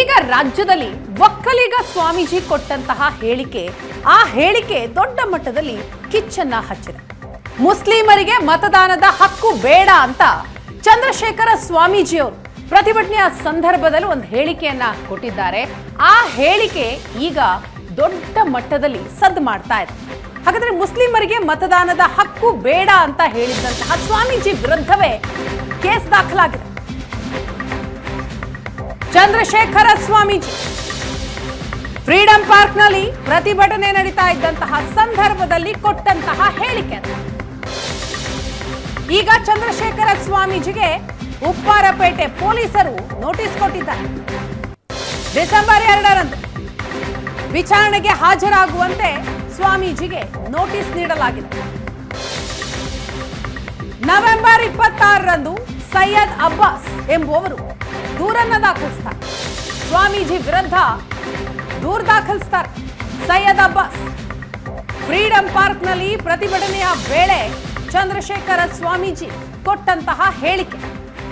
ಈಗ ರಾಜ್ಯದಲ್ಲಿ ಒಕ್ಕಲಿಗ ಸ್ವಾಮೀಜಿ ಕೊಟ್ಟಂತಹ ಹೇಳಿಕೆ, ಆ ಹೇಳಿಕೆ ದೊಡ್ಡ ಮಟ್ಟದಲ್ಲಿ ಕಿಚ್ಚನ್ನ ಹಚ್ಚಿದೆ. ಮುಸ್ಲಿಮರಿಗೆ ಮತದಾನದ ಹಕ್ಕು ಬೇಡ ಅಂತ ಚಂದ್ರಶೇಖರ ಸ್ವಾಮೀಜಿಯವರು ಪ್ರತಿಭಟನೆಯ ಸಂದರ್ಭದಲ್ಲಿ ಒಂದು ಹೇಳಿಕೆಯನ್ನ ಕೊಟ್ಟಿದ್ದಾರೆ. ಆ ಹೇಳಿಕೆ ಈಗ ದೊಡ್ಡ ಮಟ್ಟದಲ್ಲಿ ಸದ್ದು ಮಾಡ್ತಾ ಇದೆ. ಹಾಗಾದ್ರೆ ಮುಸ್ಲಿಮರಿಗೆ ಮತದಾನದ ಹಕ್ಕು ಬೇಡ ಅಂತ ಹೇಳಿದಂತಹ ಸ್ವಾಮೀಜಿ ವಿರುದ್ಧವೇ ಕೇಸ್ ದಾಖಲಾಗಿದೆ. ಚಂದ್ರಶೇಖರ ಸ್ವಾಮೀಜಿ. ಫ್ರೀಡಂ ಪಾರ್ಕ್ನಲ್ಲಿ ಪ್ರತಿಭಟನೆ ನಡೀತಾ ಇದ್ದಂತಹ ಸಂದರ್ಭದಲ್ಲಿ ಕೊಟ್ಟಂತಹ ಹೇಳಿಕೆ. ಈಗ ಚಂದ್ರಶೇಖರ ಸ್ವಾಮೀಜಿಗೆ ಉಪ್ಪಾರಪೇಟೆ ಪೊಲೀಸರು ನೋಟಿಸ್ ಕೊಟ್ಟಿದ್ದಾರೆ. ಡಿಸೆಂಬರ್ ಎರಡರಂದು ವಿಚಾರಣೆಗೆ ಹಾಜರಾಗುವಂತೆ ಸ್ವಾಮೀಜಿಗೆ ನೋಟಿಸ್ ನೀಡಲಾಗಿದೆ. ನವೆಂಬರ್ ಇಪ್ಪತ್ತಾರರಂದು ಸೈಯದ್ ಅಬ್ಬಾಸ್ ಎಂಬುವವರು ದೂರನ್ನ ದಾಖಲಿಸ್ತಾರೆ ಸ್ವಾಮೀಜಿ ವಿರುದ್ಧ ದೂರು ದಾಖಲಿಸ್ತಾರೆ. ಸೈಯದ್ ಅಬ್ಬಾಸ್ ಫ್ರೀಡಂ ಪಾರ್ಕ್ನಲ್ಲಿ ಪ್ರತಿಭಟನೆಯ ವೇಳೆ ಚಂದ್ರಶೇಖರ ಸ್ವಾಮೀಜಿ ಕೊಟ್ಟಂತಹ ಹೇಳಿಕೆ.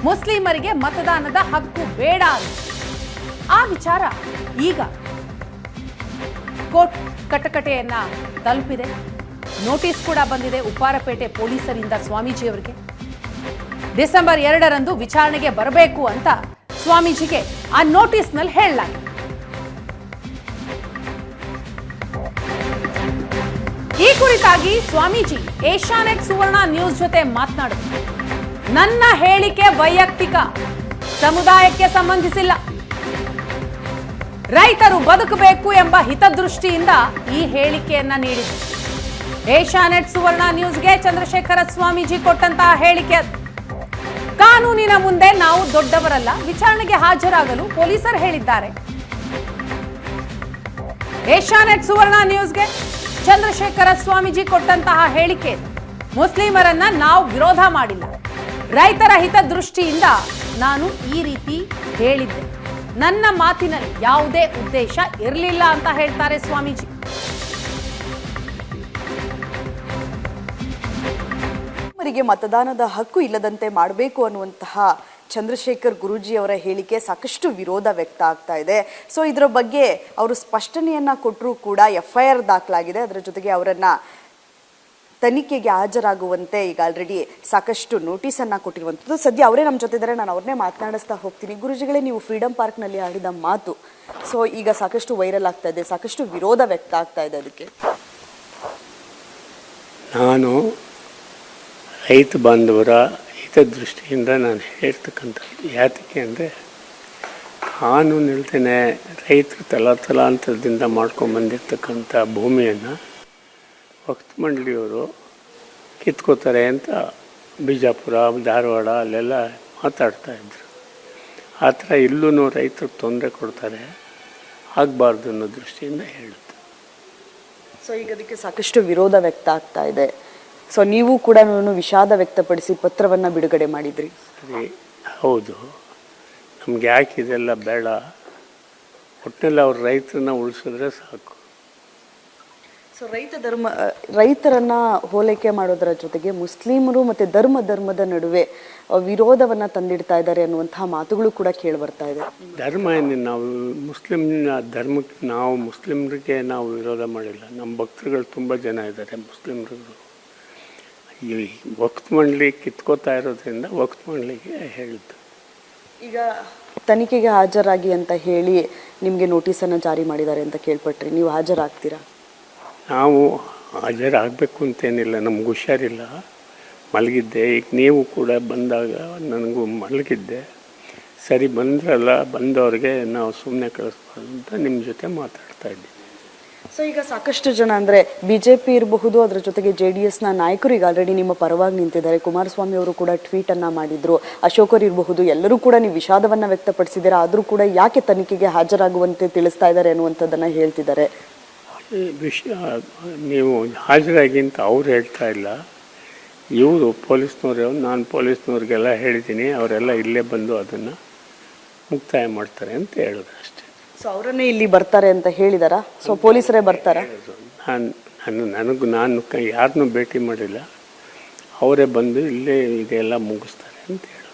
ಮುಸ್ಲಿಮರಿಗೆ ಮತದಾನದ ಹಕ್ಕು ಬೇಡ ಆ ವಿಚಾರ ಈಗ ಕೋರ್ಟ್ ಕಟಕಟೆಯನ್ನ ತಲುಪಿದೆ. ನೋಟಿಸ್ ಕೂಡ ಬಂದಿದೆ ಉಪ್ಪಾರಪೇಟೆ ಪೊಲೀಸರಿಂದ ಸ್ವಾಮೀಜಿಯವರಿಗೆ. ಡಿಸೆಂಬರ್ ಎರಡರಂದು ವಿಚಾರಣೆಗೆ ಬರಬೇಕು ಅಂತ ಸ್ವಾಮೀಜಿಗೆ ಆ ನೋಟಿಸ್ನಲ್ಲಿ ಹೇಳಲಾಗಿದೆ. ಈ ಕುರಿತಾಗಿ ಸ್ವಾಮೀಜಿ ಏಷ್ಯಾನೆಟ್ ಸುವರ್ಣ ನ್ಯೂಸ್ ಜೊತೆ ಮಾತನಾಡಿದರು ನನ್ನ ಹೇಳಿಕೆ ವೈಯಕ್ತಿಕ, ಸಮುದಾಯಕ್ಕೆ ಸಂಬಂಧಿಸಿಲ್ಲ. ರೈತರು ಬದುಕಬೇಕು ಎಂಬ ಹಿತದೃಷ್ಟಿಯಿಂದ ಈ ಹೇಳಿಕೆಯನ್ನ ನೀಡಿದೆ. ಏಷ್ಯಾನೆಟ್ ಸುವರ್ಣ ನ್ಯೂಸ್ಗೆ ಚಂದ್ರಶೇಖರ ಸ್ವಾಮೀಜಿ ಕೊಟ್ಟಂತಹ ಹೇಳಿಕೆ. ಕಾನೂನಿನ ಮುಂದೆ ನಾವು ದೊಡ್ಡವರಲ್ಲ, ವಿಚಾರಣೆಗೆ ಹಾಜರಾಗಲು ಪೊಲೀಸರು ಹೇಳಿದ್ದಾರೆ. ಏಷ್ಯಾನೆಟ್ ಸುವರ್ಣ ನ್ಯೂಸ್ಗೆ ಚಂದ್ರಶೇಖರ ಸ್ವಾಮೀಜಿ ಕೊಟ್ಟಂತಹ ಹೇಳಿಕೆ. ಮುಸ್ಲಿಮರನ್ನ ನಾವು ವಿರೋಧ ಮಾಡಿಲ್ಲ. ರೈತರ ಹಿತದೃಷ್ಟಿಯಿಂದ ನಾನು ಈ ರೀತಿ ಹೇಳಿದ್ದೆ. ನನ್ನ ಮಾತಿನಲ್ಲಿ ಯಾವುದೇ ಉದ್ದೇಶ ಇರಲಿಲ್ಲ ಅಂತ ಹೇಳ್ತಾರೆ ಸ್ವಾಮೀಜಿ. ಅವರಿಗೆ ಮತದಾನದ ಹಕ್ಕು ಇಲ್ಲದಂತೆ ಮಾಡಬೇಕು ಅನ್ನುವಂತಹ ಚಂದ್ರಶೇಖರ್ ಗುರೂಜಿ ಅವರ ಹೇಳಿಕೆ ಸಾಕಷ್ಟು ವಿರೋಧ ವ್ಯಕ್ತ ಆಗ್ತಾ ಇದೆ. ಸೊ ಇದರ ಬಗ್ಗೆ ಅವರು ಸ್ಪಷ್ಟನೆಯನ್ನ ಕೊಟ್ಟರೂ ಕೂಡ ಎಫ್ ಐ ಆರ್ ದಾಖಲಾಗಿದೆ. ಅದರ ಜೊತೆಗೆ ಅವರನ್ನ ತನಿಖೆಗೆ ಹಾಜರಾಗುವಂತೆ ಈಗ ಆಲ್ರೆಡಿ ಸಾಕಷ್ಟು ನೋಟಿಸ್ ಅನ್ನ ಕೊಟ್ಟಿರುವಂಥದ್ದು ಸದ್ಯ ಅವರೇ ನಮ್ಮ ಜೊತೆ ಇದ್ದಾರೆ ನಾನು ಅವ್ರನ್ನೇ ಮಾತನಾಡಿಸ್ತಾ ಹೋಗ್ತೀನಿ. ಗುರುಜಿಗಳೇ, ನೀವು ಫ್ರೀಡಂ ಪಾರ್ಕ್ನಲ್ಲಿ ಆಡಿದ ಮಾತು. ಸೊ ಈಗ ಸಾಕಷ್ಟು ವೈರಲ್ ಆಗ್ತಾ ಇದೆ. ಸಾಕಷ್ಟು ವಿರೋಧ ವ್ಯಕ್ತ ಆಗ್ತಾ ಇದೆ ಅದಕ್ಕೆ. ನಾನು ರೈತ ಬಾಂಧವರ ಹಿತದೃಷ್ಟಿಯಿಂದ ನಾನು ಹೇಳ್ತಕ್ಕಂಥದ್ದು ಯಾತಕ್ಕೆ ಅಂದರೆ ಕಾನೂನು ಹೇಳ್ತೇನೆ ರೈತರು ತಲಾತಲಾಂತರದಿಂದ ಮಾಡ್ಕೊಂಬಂದಿರ್ತಕ್ಕಂಥ ಭೂಮಿಯನ್ನು ವಕ್ತ ಮಂಡಳಿಯವರು ಕಿತ್ಕೋತಾರೆ ಅಂತ ಬಿಜಾಪುರ, ಧಾರವಾಡ ಅಲ್ಲೆಲ್ಲ ಮಾತಾಡ್ತಾ ಇದ್ರು. ಆ ಥರ ಇಲ್ಲೂ ರೈತರು ತೊಂದರೆ ಕೊಡ್ತಾರೆ ಆಗಬಾರ್ದು ಅನ್ನೋ ದೃಷ್ಟಿಯಿಂದ ಹೇಳುತ್ತೆ. ಸೊ ಈಗ ಅದಕ್ಕೆ ಸಾಕಷ್ಟು ವಿರೋಧ ವ್ಯಕ್ತ ಆಗ್ತಾ ಇದೆ. ಸೊ ನೀವು ಕೂಡ ವಿಷಾದ ವ್ಯಕ್ತಪಡಿಸಿ ಪತ್ರವನ್ನ ಬಿಡುಗಡೆ ಮಾಡಿದ್ರಿ. ಹೌದು. ನಮ್ಗೆ ಯಾಕೆ ಇದೆಲ್ಲ ಬೇಡ? ಒಟ್ಟಿನಲ್ಲಿ ಅವ್ರು ರೈತರನ್ನ ಉಳಿಸಿದ್ರೆ ಸಾಕು. ಸೊ ರೈತ ಧರ್ಮ ರೈತರನ್ನ ಹೋಲೈಕೆ ಮಾಡೋದರ ಜೊತೆಗೆ ಮುಸ್ಲಿಮರು ಮತ್ತೆ ಧರ್ಮ ಧರ್ಮದ ನಡುವೆ ವಿರೋಧವನ್ನ ತಂದಿಡ್ತಾ ಇದ್ದಾರೆ ಅನ್ನುವಂತಹ ಮಾತುಗಳು ಕೂಡ ಕೇಳಿ ಬರ್ತಾ ಇದೆ. ಧರ್ಮ ಏನು ನಾವು ಮುಸ್ಲಿಮ್ ಧರ್ಮಕ್ಕೆ ನಾವು ಮುಸ್ಲಿಮ್ರಿಗೆ ನಾವು ವಿರೋಧ ಮಾಡಿಲ್ಲ. ನಮ್ಮ ಭಕ್ತರುಗಳು ತುಂಬ ಜನ ಇದ್ದಾರೆ ಮುಸ್ಲಿಮ್ರುಗಳು. ಈ ವಕ್ತ್ ಮಂಡಳಿ ಕಿತ್ಕೋತಾ ಇರೋದ್ರಿಂದ ವಕ್ತ್ ಮಂಡಳಿಗೆ ಹೇಳಿದ್ದು. ಈಗ ತನಿಖೆಗೆ ಹಾಜರಾಗಿ ಅಂತ ಹೇಳಿ ನಿಮಗೆ ನೋಟಿಸನ್ನು ಜಾರಿ ಮಾಡಿದ್ದಾರೆ ಅಂತ ಕೇಳ್ಪಟ್ರಿ. ನೀವು ಹಾಜರಾಗ್ತೀರಾ? ನಾವು ಹಾಜರಾಗಬೇಕು ಅಂತೇನಿಲ್ಲ ನಮ್ಗೆ ಹುಷಾರಿಲ್ಲ. ಮಲಗಿದ್ದೆ. ಈಗ ನೀವು ಕೂಡ ಬಂದಾಗ ನನಗೂ ಮಲಗಿದ್ದೆ. ಸರಿ ಬಂದ್ರಲ್ಲ ಬಂದವ್ರಿಗೆ ನಾವು ಸುಮ್ಮನೆ ಕಳಿಸ್ಬಾರ್ದು ಅಂತ ನಿಮ್ಮ ಜೊತೆ ಮಾತಾಡ್ತಾ ಇದ್ದೀನಿ. ಸೊ ಈಗ ಸಾಕಷ್ಟು ಜನ ಅಂದರೆ ಬಿ ಜೆ ಪಿ ಇರಬಹುದು, ಅದರ ಜೊತೆಗೆ ಜೆ ಡಿ ಎಸ್ನ ನಾಯಕರು ಈಗ ಆಲ್ರೆಡಿ ನಿಮ್ಮ ಪರವಾಗಿ ನಿಂತಿದ್ದಾರೆ. ಕುಮಾರಸ್ವಾಮಿ ಅವರು ಕೂಡ ಟ್ವೀಟನ್ನು ಮಾಡಿದರು. ಅಶೋಕರು ಇರಬಹುದು, ಎಲ್ಲರೂ ಕೂಡ ನೀವು ವಿಷಾದವನ್ನು ವ್ಯಕ್ತಪಡಿಸಿದ್ದೀರಾ? ಆದರೂ ಕೂಡ ಯಾಕೆ ತನಿಖೆಗೆ ಹಾಜರಾಗುವಂತೆ ತಿಳಿಸ್ತಾ ಇದ್ದಾರೆ ಅನ್ನುವಂಥದ್ದನ್ನು ಹೇಳ್ತಿದ್ದಾರೆ. ವಿಷಯ ನೀವು ಹಾಜರಾಗಿ ಅಂತ ಅವ್ರು ಹೇಳ್ತಾ ಇಲ್ಲ. ಇವರು ಪೊಲೀಸ್ನವರು, ನಾನು ಪೊಲೀಸ್ನವ್ರಿಗೆಲ್ಲ ಹೇಳಿದ್ದೀನಿ, ಅವರೆಲ್ಲ ಇಲ್ಲೇ ಬಂದು ಅದನ್ನು ಮುಕ್ತಾಯ ಮಾಡ್ತಾರೆ ಅಂತ ಹೇಳಿದ್ರು. ಸೊ ಅವರನ್ನೇ ಇಲ್ಲಿ ಬರ್ತಾರೆ ಅಂತ ಹೇಳಿದಾರಾ? ಸೊ ಪೊಲೀಸರೇ ಬರ್ತಾರಾ? ನಾನು ನಾನು ನನಗೂ ನಾನು ಕ ಯಾರನ್ನೂ ಭೇಟಿ ಮಾಡಿಲ್ಲ. ಅವರೇ ಬಂದು ಇಲ್ಲೇ ಇದೆಲ್ಲ ಮುಗಿಸ್ತಾರೆ ಅಂತ ಹೇಳಿದ್ರು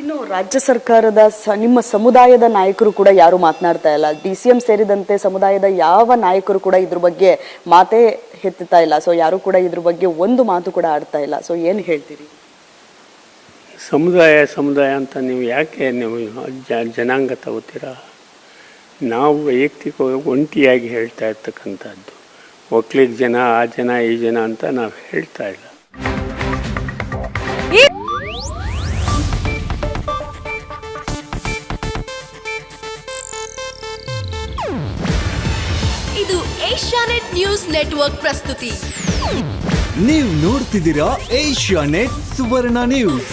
ಇನ್ನು ರಾಜ್ಯ ಸರ್ಕಾರದ ಸ ನಿಮ್ಮ ಸಮುದಾಯದ ನಾಯಕರು ಕೂಡ ಯಾರು ಮಾತನಾಡ್ತಾ ಇಲ್ಲ. ಡಿ ಸಿ ಎಂ ಸೇರಿದಂತೆ ಸಮುದಾಯದ ಯಾವ ನಾಯಕರು ಕೂಡ ಇದ್ರ ಬಗ್ಗೆ ಮಾತೇ ಎತ್ತುತ್ತಾ ಇಲ್ಲ. ಸೊ ಯಾರು ಕೂಡ ಇದ್ರ ಬಗ್ಗೆ ಒಂದು ಮಾತು ಕೂಡ ಆಡ್ತಾ ಇಲ್ಲ. ಸೊ ಏನು ಹೇಳ್ತೀರಿ? ಸಮುದಾಯ ಸಮುದಾಯ ಅಂತ ನೀವು ಯಾಕೆ ನೀವು ಜ ಜನಾಂಗ ತಗೋತೀರಾ? ನಾವು ವೈಯಕ್ತಿಕವಾಗಿ ಒಂಟಿಯಾಗಿ ಹೇಳ್ತಾ ಇರ್ತಕ್ಕಂಥದ್ದು. ಒಕ್ಲಿಗ ಜನ ಆ ಜನ ಈ ಜನ ಅಂತ ನಾವು ಹೇಳ್ತಾ ಇಲ್ಲ. ಇದು ಏಷ್ಯಾನೆಟ್ ನ್ಯೂಸ್ ನೆಟ್ವರ್ಕ್ ಪ್ರಸ್ತುತಿ. ನೀವು ನೋಡ್ತಿದ್ದೀರಾ ಏಷ್ಯಾ ನೆಟ್ ಸುವರ್ಣ ನ್ಯೂಸ್.